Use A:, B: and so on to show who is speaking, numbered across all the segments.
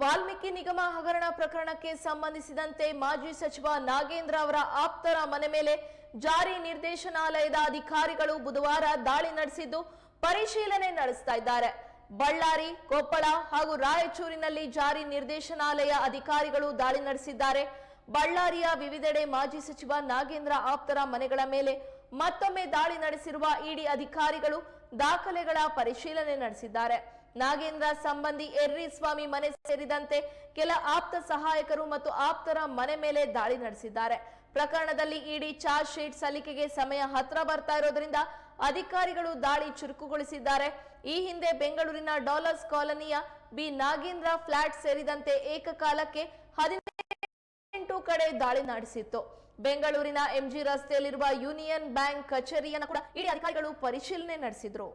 A: ವಾಲ್ಮೀಕಿ ನಿಗಮ ಹಗರಣ ಪ್ರಕರಣಕ್ಕೆ ಸಂಬಂಧಿಸಿದಂತೆ ಮಾಜಿ ಸಚಿವ ನಾಗೇಂದ್ರ ಅವರ ಆಪ್ತರ ಮನೆ ಮೇಲೆ ಜಾರಿ ನಿರ್ದೇಶನಾಲಯದ ಅಧಿಕಾರಿಗಳು ಬುಧವಾರ ದಾಳಿ ನಡೆಸಿದ್ದು ಪರಿಶೀಲನೆ ನಡೆಸ್ತಾ ಇದ್ದಾರೆ. ಬಳ್ಳಾರಿ, ಕೊಪ್ಪಳ ಹಾಗೂ ರಾಯಚೂರಿನಲ್ಲಿ ಜಾರಿ ನಿರ್ದೇಶನಾಲಯ ಅಧಿಕಾರಿಗಳು ದಾಳಿ ನಡೆಸಿದ್ದಾರೆ. ಬಳ್ಳಾರಿಯ ವಿವಿಧೆಡೆ ಮಾಜಿ ಸಚಿವ ನಾಗೇಂದ್ರ ಆಪ್ತರ ಮನೆಗಳ ಮೇಲೆ ಮತ್ತೊಮ್ಮೆ ದಾಳಿ ನಡೆಸಿರುವ ಇಡಿ ಅಧಿಕಾರಿಗಳು ದಾಖಲೆಗಳ ಪರಿಶೀಲನೆ ನಡೆಸಿದ್ದಾರೆ. ನಾಗೇಂದ್ರ ಸಂಬಂಧಿ ಎರ್ರಿ ಸ್ವಾಮಿ ಮನೆ ಸೇರಿದಂತೆ ಕೆಲ ಆಪ್ತ ಸಹಾಯಕರು ಮತ್ತು ಆಪ್ತರ ಮನೆ ಮೇಲೆ ದಾಳಿ ನಡೆಸಿದ್ದಾರೆ. ಪ್ರಕರಣದಲ್ಲಿ ಇಡಿ ಚಾರ್ಜ್ ಶೀಟ್ ಸಲ್ಲಿಕೆಗೆ ಸಮಯ ಹತ್ರ ಬರ್ತಾ ಇರೋದ್ರಿಂದ ಅಧಿಕಾರಿಗಳು ದಾಳಿ ಚುರುಕುಗೊಳಿಸಿದ್ದಾರೆ. ಈ ಹಿಂದೆ ಬೆಂಗಳೂರಿನ ಡಾಲರ್ಸ್ ಕಾಲೋನಿಯ ಬಿ ನಾಗೇಂದ್ರ ಫ್ಲಾಟ್ ಸೇರಿದಂತೆ ಏಕಕಾಲಕ್ಕೆ ಹದಿನೆಂಟು ಕಡೆ ದಾಳಿ ನಡೆಸಿತ್ತು. ಬೆಂಗಳೂರಿನ ಎಂಜಿ ರಸ್ತೆಯಲ್ಲಿರುವ ಯೂನಿಯನ್ ಬ್ಯಾಂಕ್ ಕಚೇರಿಯನ್ನು ಕೂಡ ಇಡಿ ಅಧಿಕಾರಿಗಳು ಪರಿಶೀಲನೆ ನಡೆಸಿದ್ರು.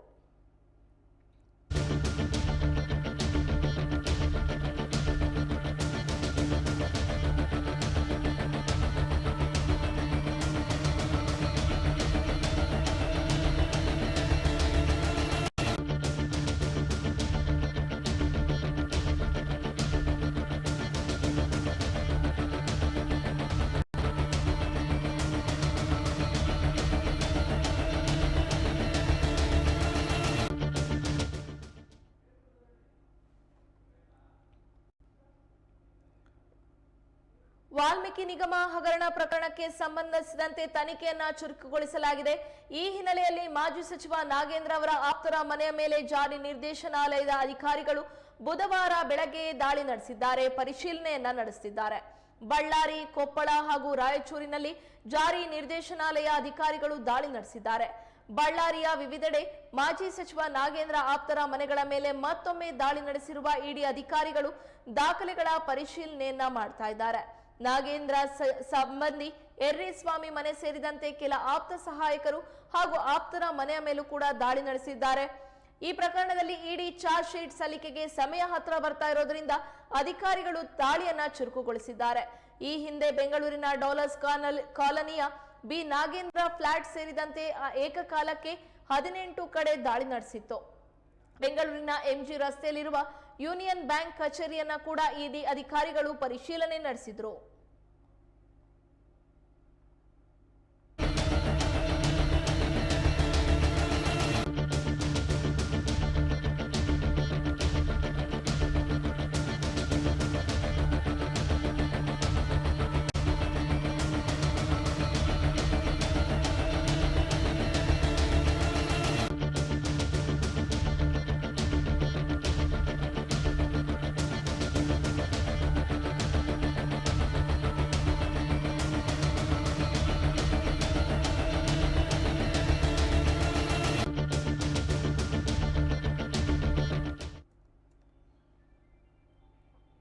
A: ವಾಲ್ಮೀಕಿ ನಿಗಮ ಹಗರಣ ಪ್ರಕರಣಕ್ಕೆ ಸಂಬಂಧಿಸಿದಂತೆ ತನಿಖೆಯನ್ನ ಚುರುಕುಗೊಳಿಸಲಾಗಿದೆ. ಈ ಹಿನ್ನೆಲೆಯಲ್ಲಿ ಮಾಜಿ ಸಚಿವ ನಾಗೇಂದ್ರ ಅವರ ಆಪ್ತರ ಮನೆಯ ಮೇಲೆ ಜಾರಿ ನಿರ್ದೇಶನಾಲಯದ ಅಧಿಕಾರಿಗಳು ಬುಧವಾರ ಬೆಳಗ್ಗೆ ದಾಳಿ ನಡೆಸಿದ್ದಾರೆ. ಪರಿಶೀಲನೆಯನ್ನ ನಡೆಸಿದ್ದಾರೆ ಬಳ್ಳಾರಿ, ಕೊಪ್ಪಳ ಹಾಗೂ ರಾಯಚೂರಿನಲ್ಲಿ ಜಾರಿ ನಿರ್ದೇಶನಾಲಯ ಅಧಿಕಾರಿಗಳು ದಾಳಿ ನಡೆಸಿದ್ದಾರೆ. ಬಳ್ಳಾರಿಯ ವಿವಿಧೆಡೆ ಮಾಜಿ ಸಚಿವ ನಾಗೇಂದ್ರ ಆಪ್ತರ ಮನೆಗಳ ಮೇಲೆ ಮತ್ತೊಮ್ಮೆ ದಾಳಿ ನಡೆಸಿರುವ ಇಡಿ ಅಧಿಕಾರಿಗಳು ದಾಖಲೆಗಳ ಪರಿಶೀಲನೆಯನ್ನ ಮಾಡ್ತಾ ಇದ್ದಾರೆ. ನಾಗೇಂದ್ರ ಸಂಬಂಧಿ ಎರ್ರಿ ಸ್ವಾಮಿ ಮನೆ ಸೇರಿದಂತೆ ಕೆಲ ಆಪ್ತ ಸಹಾಯಕರು ಹಾಗೂ ಆಪ್ತರ ಮನೆಯ ಮೇಲೂ ಕೂಡ ದಾಳಿ ನಡೆಸಿದ್ದಾರೆ. ಈ ಪ್ರಕರಣದಲ್ಲಿ ಇಡಿ ಚಾರ್ಜ್ ಶೀಟ್ ಸಲ್ಲಿಕೆಗೆ ಸಮಯ ಹತ್ರ ಬರ್ತಾ ಇರೋದ್ರಿಂದ ಅಧಿಕಾರಿಗಳು ದಾಳಿಯನ್ನ ಚುರುಕುಗೊಳಿಸಿದ್ದಾರೆ. ಈ ಹಿಂದೆ ಬೆಂಗಳೂರಿನ ಡಾಲರ್ಸ್ ಕಾಲೋನಿಯ ಬಿ ನಾಗೇಂದ್ರ ಫ್ಲಾಟ್ ಸೇರಿದಂತೆ ಏಕಕಾಲಕ್ಕೆ ಹದಿನೆಂಟು ಕಡೆ ದಾಳಿ ನಡೆಸಿತ್ತು. ಬೆಂಗಳೂರಿನ ಎಂಜಿ ರಸ್ತೆಯಲ್ಲಿರುವ ಯೂನಿಯನ್ ಬ್ಯಾಂಕ್ ಕಚೇರಿಯನ್ನ ಕೂಡ ಇಡಿ ಅಧಿಕಾರಿಗಳು ಪರಿಶೀಲನೆ ನಡೆಸಿದ್ರು.